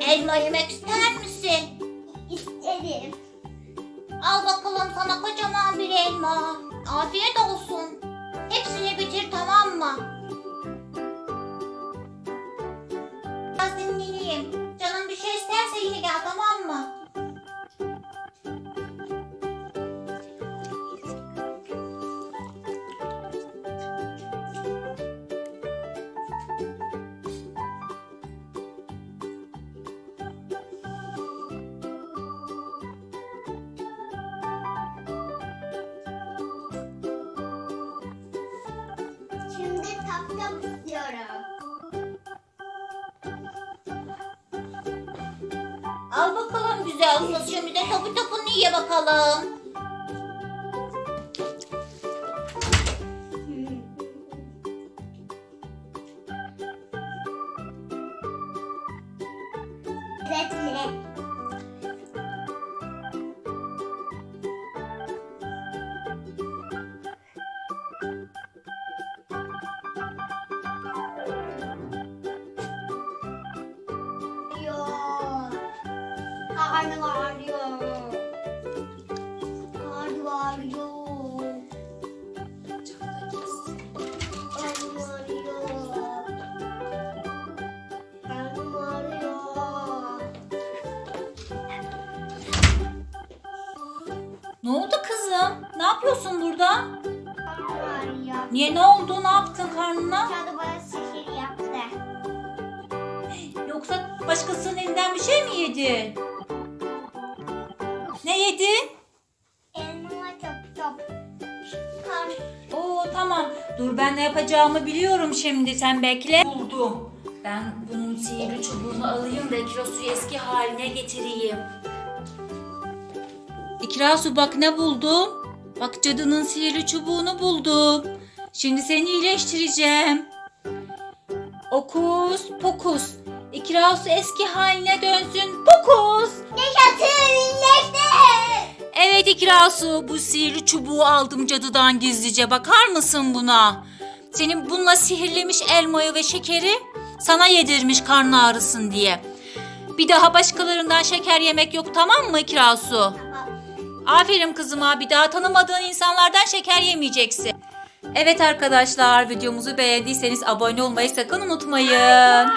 Elma yemek ister misin? İsterim. Al bakalım sana kocaman bir elma. Afiyet olsun. Hepsini bitir tamam mı? Biraz dinleneyim. Canım bir şey isterse yine gel tamam istiyorum. Al bakalım güzel kız. Şimdi de topu topunu ye bakalım. Lezzetli. Ne oldu kızım? Ne yapıyorsun burada? Ağrıyor. Niye ne oldu? Ne yaptın karnına? Cadı bana sihir yaptı. Yoksa başkasının elinden bir şey mi yedin? Ne yedin? Elma çok çok. Kar. Oo tamam. Dur ben ne yapacağımı biliyorum şimdi. Sen bekle. Buldum. Ben bunun sihirli çubuğunu alayım da Ikirasu eski haline getireyim. İkirasu bak ne buldum. Bak cadının sihirli çubuğunu buldum. Şimdi seni iyileştireceğim. Okus pokus. İkirasu eski haline dönsün. Pokus. Yaşasın iyileşti. Evet İkirasu bu sihirli çubuğu aldım cadıdan gizlice. Bakar mısın buna? Senin bununla sihirlemiş elmayı ve şekeri sana yedirmiş karnın ağrısın diye. Bir daha başkalarından şeker yemek yok tamam mı İkirasu? Aferin kızıma bir daha tanımadığın insanlardan şeker yemeyeceksin. Evet arkadaşlar videomuzu beğendiyseniz abone olmayı sakın unutmayın.